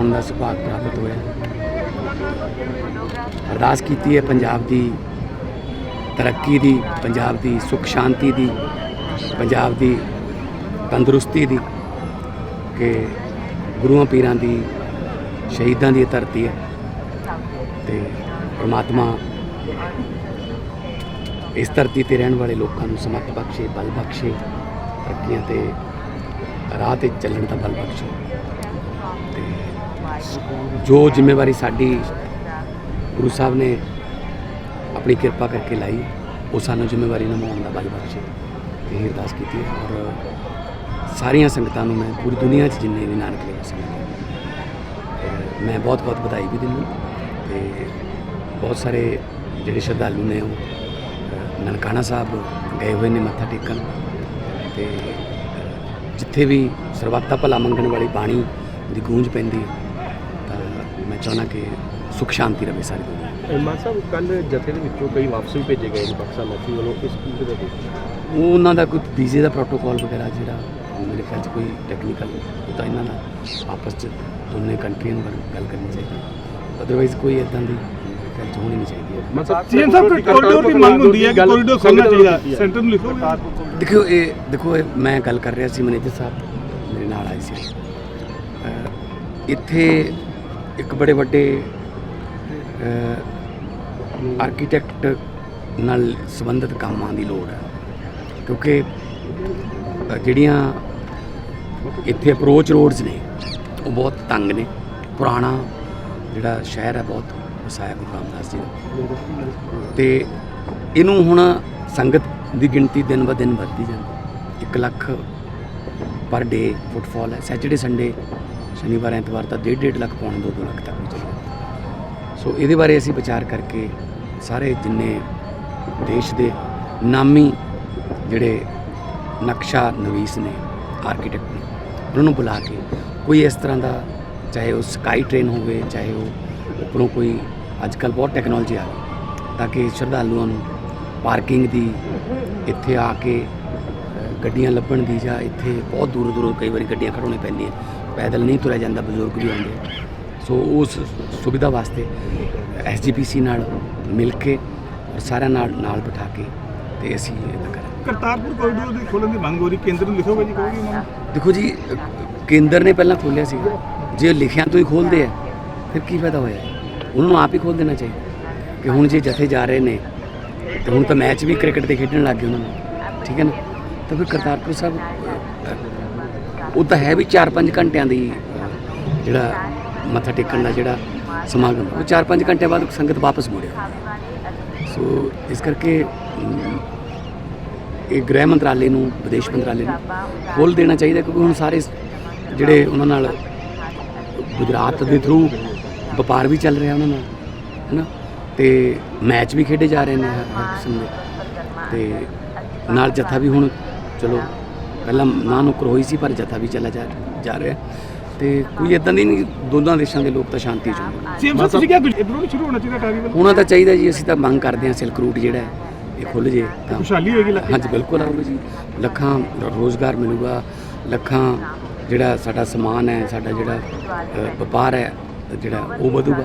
ਆਉਣ ਦਾ ਸੁਭਾਗ ਪ੍ਰਾਪਤ ਹੋਇਆ। ਅਰਦਾਸ ਕੀਤੀ ਹੈ ਪੰਜਾਬ ਦੀ ਤਰੱਕੀ ਦੀ, ਪੰਜਾਬ ਦੀ ਸੁਖ ਸ਼ਾਂਤੀ ਦੀ, ਪੰਜਾਬ ਦੀ ਤੰਦਰੁਸਤੀ ਦੀ ਕਿ ਗੁਰੂਆਂ ਪੀਰਾਂ ਦੀ, ਸ਼ਹੀਦਾਂ ਦੀ ਧਰਤੀ ਹੈ ਤੇ ਪ੍ਰਮਾਤਮਾ ਇਸ ਧਰਤੀ ਤੇ ਰਹਿਣ ਵਾਲੇ ਲੋਕਾਂ ਨੂੰ ਸਮਤ ਬਖਸ਼ੇ, ਬਲ ਬਖਸ਼ੇ, ਤਰੱਕੀਆਂ ਤੇ ਰਾਹ ਤੇ ਚੱਲਣ ਦਾ ਬਲ ਬਖਸ਼ੇ। ਤੇ ਜੋ ਜ਼ਿੰਮੇਵਾਰੀ ਸਾਡੀ ਗੁਰੂ ਸਾਹਿਬ ਨੇ ਆਪਣੀ ਕਿਰਪਾ ਕਰਕੇ ਲਾਈ, ਉਹ ਸਾਨੂੰ ਜ਼ਿੰਮੇਵਾਰੀ ਨਿਭਾਉਣ ਦਾ ਬਲ ਬਖਸ਼ੇ ਤੇ ਇਹ ਅਰਦਾਸ ਕੀਤੀ ਹੈ। ਔਰ ਸਾਰੀਆਂ ਸੰਗਤਾਂ ਨੂੰ ਮੈਂ ਪੂਰੀ ਦੁਨੀਆ 'ਚ ਜਿੰਨੇ ਵੀ ਨਾਨਕ ਲੇਵਾ ਸੰਗਤ ਮੈਂ ਬਹੁਤ ਬਹੁਤ ਵਧਾਈ ਵੀ ਦਿੰਦਾ। ਤੇ ਬਹੁਤ ਸਾਰੇ ਜਿਹੜੇ ਸ਼ਰਧਾਲੂ ਨੇ ਉਹ ਨਨਕਾਣਾ ਸਾਹਿਬ ਗਏ ਹੋਏ ਨੇ ਮੱਥਾ ਟੇਕਣ। ਤੇ ਜਿੱਥੇ ਵੀ ਸਰਬੱਤਾ ਭਲਾ ਮੰਗਣ ਵਾਲੀ ਬਾਣੀ ਦੀ ਗੂੰਜ ਪੈਂਦੀ ਹੈ ਮੈਂ ਚਾਹੁੰਦਾ ਕਿ ਸੁਖ ਸ਼ਾਂਤੀ ਰਵੇ ਸਾਰੀ ਦੁਨੀਆ। ਮਾਨ ਸਾਹਿਬ ਕੱਲ ਜਥੇ ਦੇ ਵਿੱਚੋਂ ਕਈ ਵਾਪਸ ਵੀ ਭੇਜੇ ਗਏ ਨੇ ਪਾਕਿਸਤਾਨ ਮੱਛੀ ਵੱਲੋਂ। ਇਸ ਚੀਜ਼ ਦੇ ਉਹ ਉਹਨਾਂ ਦਾ ਕੋਈ ਵੀਜ਼ੇ ਦਾ ਪ੍ਰੋਟੋਕਾਲ ਵਗੈਰਾ ਜਿਹੜਾ ਮੇਰੇ ਖਿਆਲ 'ਚ ਕੋਈ ਟੈਕਨੀਕਲ ਉਹ ਤਾਂ ਇਹਨਾਂ ਦਾ ਆਪਸ 'ਚ ਦੋਨੇ ਕੰਟਰੀਆਂ ਨੂੰ ਗੱਲ- ਗੱਲ ਕਰਨੀ ਚਾਹੀਦੀ ਅਦਰਵਾਈਜ਼ ਕੋਈ ਇਦਾਂ ਦੀ 'ਚ ਹੋਣੀ ਨਹੀਂ ਚਾਹੀਦੀ ਸਾਹਿਬ ਸੀਐਮ ਸਾਹਿਬ ਕੋਰੀਡੋਰ ਦੀ ਮੰਗ ਹੁੰਦੀ ਹੈ ਕਿ ਕੋਰੀਡੋਰ ਖੋਲ੍ਹਣਾ ਚਾਹੀਦਾ ਸੈਂਟਰ ਨੂੰ ਲਿਖੋ। ਦੇਖੋ ਇਹ ਦੇਖੋ ਇਹ ਮੈਂ ਗੱਲ ਕਰ ਰਿਹਾ ਸੀ ਮੈਨੇਜਰ ਸਾਹਿਬ ਮੇਰੇ ਨਾਲ ਆਏ ਸੀ। ਇੱਥੇ ਇੱਕ ਬੜੇ ਵੱਡੇ ਆਰਕੀਟੈਕਟ ਨਾਲ ਸੰਬੰਧਿਤ ਕੰਮਾਂ ਦੀ ਲੋੜ ਹੈ। ਕਿਉਂਕਿ ਜਿਹੜੀਆਂ ਇੱਥੇ ਅਪਰੋਚ ਰੋਡਸ ਨੇ, ਉਹ ਬਹੁਤ ਤੰਗ ਨੇ। ਪੁਰਾਣਾ ਜਿਹੜਾ ਸ਼ਹਿਰ ਹੈ, ਬਹੁਤ ਵਸਾਇਆ ਗੁਰੂ ਰਾਮਦਾਸ ਜੀ ਦਾ। ਤੇ ਇਹਨੂੰ ਹੁਣ ਸੰਗਤ ਦੀ ਗਿਣਤੀ ਦਿਨ ਬ ਦਿਨ ਵੱਧਦੀ ਜਾਂਦੀ 1 ਲੱਖ ਪਰ ਡੇ ਫੁੱਟਫਾਲ ਹੈ। ਸੈਚਰਡੇ ਸੰਡੇ ਸ਼ਨੀਵਾਰ, ਐਤਵਾਰ ਤਾਂ 1.5 1.5 ਲੱਖ ਪੌਣੇ 2 2 ਲੱਖ ਤੱਕ ਵੀ ਸੋ ਇਹਦੇ ਬਾਰੇ ਅਸੀਂ ਵਿਚਾਰ ਕਰਕੇ ਸਾਰੇ ਜਿੰਨੇ ਦੇਸ਼ ਦੇ ਨਾਮੀ ਜਿਹੜੇ ਨਕਸ਼ਾ ਨਵੀਸ ਨੇ ਆਰਕੀਟੈਕਟ ਨੇ, ਉਹਨਾਂ ਨੂੰ ਬੁਲਾ ਕੇ ਕੋਈ ਇਸ ਤਰ੍ਹਾਂ ਦਾ, ਚਾਹੇ ਉਹ ਸਕਾਈ ਟ੍ਰੇਨ ਹੋਵੇ, ਚਾਹੇ ਉਹ ਉੱਪਰੋਂ ਕੋਈ ਅੱਜ ਕੱਲ੍ਹ ਬਹੁਤ ਟੈਕਨੋਲੋਜੀ ਆ ਗਈ, ਤਾਂ ਕਿ ਸ਼ਰਧਾਲੂਆਂ ਨੂੰ ਪਾਰਕਿੰਗ ਦੀ ਇੱਥੇ ਆ ਕੇ ਗੱਡੀਆਂ ਲੱਭਣ ਦੀ ਜਾਂ ਇੱਥੇ ਬਹੁਤ ਦੂਰੋਂ ਦੂਰੋਂ ਕਈ ਵਾਰੀ ਗੱਡੀਆਂ ਖੜਾਉਣੀਆਂ ਪੈਂਦੀਆਂ ਪੈਦਲ ਨਹੀਂ ਤੁਰਿਆ ਜਾਂਦਾ ਬਜ਼ੁਰਗ ਵੀ ਆ। ਸੋ ਉਸ ਸੁਵਿਧਾ ਵਾਸਤੇ ਐਸਜੀਪੀਸੀ ਨਾਲ ਮਿਲ ਕੇ ਔਰ ਸਾਰਿਆਂ ਨਾਲ ਨਾਲ ਬਿਠਾ ਕੇ ਤੇ ਅਸੀਂ ਇਹਦਾ ਕਰਾਂਗੇ। ਕਰਤਾਰਪੁਰ ਕੋਰੀਡੋਰ ਦੀ ਖੋਲ੍ਹਣ ਦੀ ਮੰਗ ਹੋ ਰਹੀ ਕੇਂਦਰ ਨੂੰ ਲਿਖੋਗੇ ਜੀ ਕਹੋਗੇ ਉਹਨਾਂ ਨੂੰ ਦੇਖੋ ਜੀ ਕੇਂਦਰ ਨੇ ਪਹਿਲਾਂ ਖੋਲ੍ਹਿਆ ਸੀ। ਜੇ ਲਿਖਿਆ ਤੋਂ ਹੀ ਖੋਲਦੇ ਆ ਫਿਰ ਕੀ ਫਾਇਦਾ ਹੋਇਆ? ਉਹਨਾਂ ਨੂੰ ਆਪ ਹੀ ਖੋਲ ਦੇਣਾ ਚਾਹੀਦਾ। ਕਿ ਹੁਣ ਜੇ ਜਥੇ ਜਾ ਰਹੇ ਨੇ ਤੇ ਹੁਣ ਤਾਂ ਮੈਚ ਵੀ ਕ੍ਰਿਕਟ ਦੇ ਖੇਡਣ ਲੱਗ ਗਏ ਉਹਨਾਂ ਨੂੰ। ਠੀਕ ਹੈ ਨਾ? ਤਾਂ ਫਿਰ ਕਰਤਾਰਪੁਰ ਸਾਹਿਬ, ਉਹ ਤਾਂ ਹੈ ਵੀ 4-5 ਘੰਟਿਆਂ ਦੀ ਜਿਹੜਾ ਮੱਥਾ ਟੇਕਣ ਦਾ ਜਿਹੜਾ ਸਮਾਗਮ, ਉਹ 4-5 ਘੰਟੇ ਬਾਅਦ ਸੰਗਤ ਵਾਪਸ ਮੁੜਿਆ ਸੋ ਇਸ ਕਰਕੇ ਇਹ ਗ੍ਰਹਿ ਮੰਤਰਾਲੇ ਨੂੰ, ਵਿਦੇਸ਼ ਮੰਤਰਾਲੇ ਨੂੰ ਖੋਲ ਦੇਣਾ ਚਾਹੀਦਾ, ਕਿਉਂਕਿ ਹੁਣ ਸਾਰੇ ਜਿਹੜੇ ਉਹਨਾਂ ਨਾਲ ਗੁਜਰਾਤ ਦੇ ਥਰੂ ਵਪਾਰ ਵੀ ਚੱਲ ਰਿਹਾ ਉਹਨਾਂ ਨਾਲ, ਹੈਨਾ? ਤੇ ਮੈਚ ਵੀ ਖੇਡੇ ਜਾ ਰਹੇ ਨੇ ਹਰ ਕਿਸਮ ਦੇ। ਤੇ ਨਾਲ ਜੱਥਾ ਵੀ ਹੁਣ ਚਲੋ ਪਹਿਲਾਂ ਨਾ ਨੁਕਰ ਹੋਈ ਸੀ ਪਰ ਜਥਾ ਵੀ ਚੱਲਾ ਜਾ ਜਾ ਰਿਹਾ। ਤੇ ਕੋਈ ਇਦਾਂ ਦੀ ਨਹੀਂ ਦੋਨਾਂ ਦੇਸ਼ਾਂ ਦੇ ਲੋਕ ਤਾਂ ਸ਼ਾਂਤੀ ਚਾਹੁੰਦੇ ਨੇ ਸੀਐਮ ਸਾਹਿਬ ਤੁਸੀਂ ਕਿਹਾ ਇਧਰੋਂ ਨਹੀਂ ਸ਼ੁਰੂ ਹੋਣਾ ਚਾਹੀਦਾ ਕਾਰਨੀਵਲ ਹੋਣਾ ਤਾਂ ਚਾਹੀਦਾ ਜੀ ਅਸੀਂ ਤਾਂ ਮੰਗ ਕਰਦੇ ਹਾਂ ਸਿਲਕ ਰੂਟ ਜਿਹੜਾ ਹੈ ਇਹ ਖੁੱਲ ਜੇ ਤਾਂ। ਖੁਸ਼ਹਾਲੀ ਹੋਏਗੀ ਲੱਖਾਂ। ਹਾਂਜੀ ਬਿਲਕੁਲ ਆਊਗਾ ਜੀ। ਲੱਖਾਂ ਰੋਜ਼ਗਾਰ ਮਿਲੂਗਾ ਲੱਖਾਂ ਜਿਹੜਾ ਸਾਡਾ ਸਮਾਨ ਹੈ ਸਾਡਾ ਜਿਹੜਾ ਵਪਾਰ ਹੈ ਜਿਹੜਾ ਉਹ ਵਧੂਗਾ।